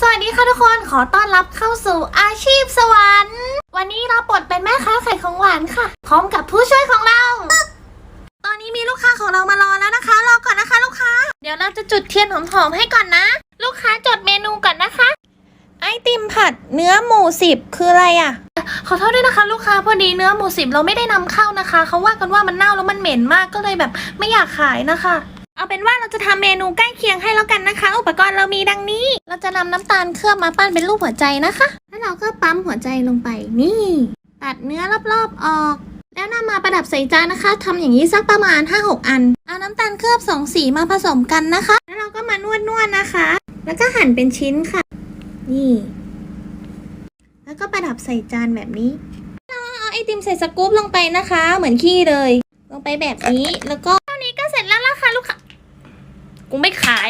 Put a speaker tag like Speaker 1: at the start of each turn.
Speaker 1: สวัสดีค่ะทุกคนขอต้อนรับเข้าสู่อาชีพสวรรค์ วันนี้เราปลดเป็นแม่ค้าขายของหวานค่ะ พร้อมกับผู้ช่วยของเรา ตอนนี้มีลูกค้าของเรามารอแล้วนะคะ รอก่อนนะคะ ลูกค้า เดี๋ยวเราจะจุดเทียนหอมๆให้ก่อนนะ ลูกค้าจดเมนูก่อนนะคะ ไอติมผัดเนื้อหมูสิบคืออะไรอะ ขอโทษด้วยนะคะ ลูกค้าพอดีเนื้อหมูสิบเราไม่ได้นำเข้านะคะ เขาว่ากันว่ามันเน่าแล้วมันเหม็นมากก็เลยแบบไม่อยากขายนะคะ เอาเป็นว่าเราจะทำเมนูใกล้เคียงให้แล้วกันนะคะ อุปกรณ์เรามีดังนี้ เราจะนำน้ำตาลเคลือบมาปั้นเป็นรูปหัวใจนะคะ แล้วเราก็ปั๊มหัวใจลงไปนี่ ตัดเนื้อรอบๆออก แล้วนำมาประดับใส่จานนะคะทำอย่างนี้สักประมาณ 5-6 อัน เอาน้ำตาลเคลือบสองสีมาผสมกันนะคะ แล้วเราก็มานวดๆนนะคะ แล้วก็หั่นเป็นชิ้นค่ะ นี่ แล้วก็ประดับใส่จานแบบนี้เราเอาไอติมใส่สกู๊ปลงไปนะคะ เหมือนขี้เลย ลงไปแบบนี้แล้วก็ กูไม่ขาย